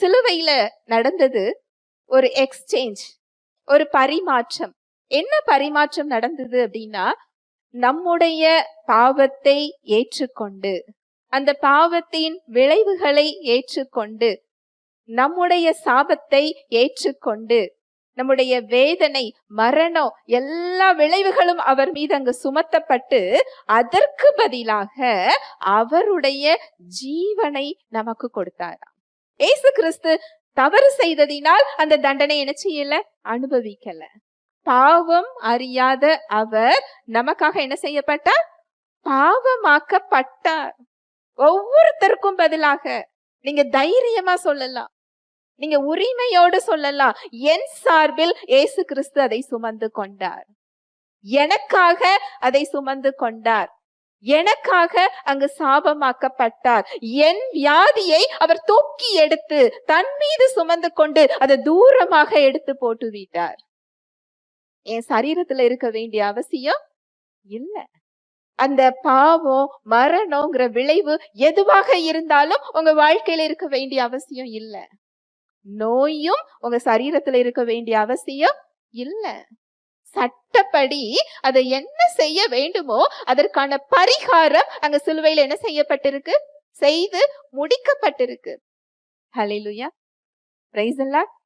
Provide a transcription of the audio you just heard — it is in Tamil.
சிலுவையில நடந்தது ஒரு எக்ஸ்சேஞ்ச் ஒரு பரிமாற்றம். என்ன பரிமாற்றம் நடந்தது அப்படின்னா நம்முடைய பாவத்தை ஏற்றுக்கொண்டு அந்த பாவத்தின் விளைவுகளை ஏற்றுக்கொண்டு நம்முடைய சாபத்தை ஏற்றுக்கொண்டு நம்முடைய வேதனை மரணம் எல்லா விளைவுகளும் அவர் மீது அங்கு சுமத்தப்பட்டு அதற்கு பதிலாக அவருடைய ஜீவனை நமக்கு கொடுத்தாராம். ஏசு கிறிஸ்து தவறு செய்ததினால் அந்த தண்டனை என்ன செய்யல? அனுபவிக்கல. பாவம் அறியாத அவர் நமக்காக என்ன செய்யப்பட்டார்? பாவமாக்கப்பட்டார். ஒவ்வொருத்தருக்கும் பதிலாக நீங்க தைரியமா சொல்லலாம். நீங்க உரிமையோடு சொல்லலாம். என் சார்பில் ஏசு கிறிஸ்து அதை சுமந்து கொண்டார். எனக்காக அதை சுமந்து கொண்டார். எனக்காக அங்கு சாபமாக்கப்பட்டார். என் வியாதியை அவர் தூக்கி எடுத்து தன் மீது சுமந்து கொண்டு அதை தூரமாக எடுத்து போட்டு விட்டார் என் சரீரத்துல இருக்க வேண்டிய அவசியம் இல்ல. அந்த பாவம் மரணம்ங்கிற விளைவு எதுவாக இருந்தாலும் உங்க வாழ்க்கையில இருக்க வேண்டிய அவசியம் இல்ல. நோயும் உங்க சரீரத்துல இருக்க வேண்டிய அவசியம் இல்ல. சொன்னபடி அதை என்ன செய்ய வேண்டுமோ அதற்கான பரிகாரம் அங்க சிலுவையில என்ன செய்யப்பட்டிருக்கு? செய்து முடிக்கப்பட்டிருக்கு. ஹலிலுயா பிரைஸ்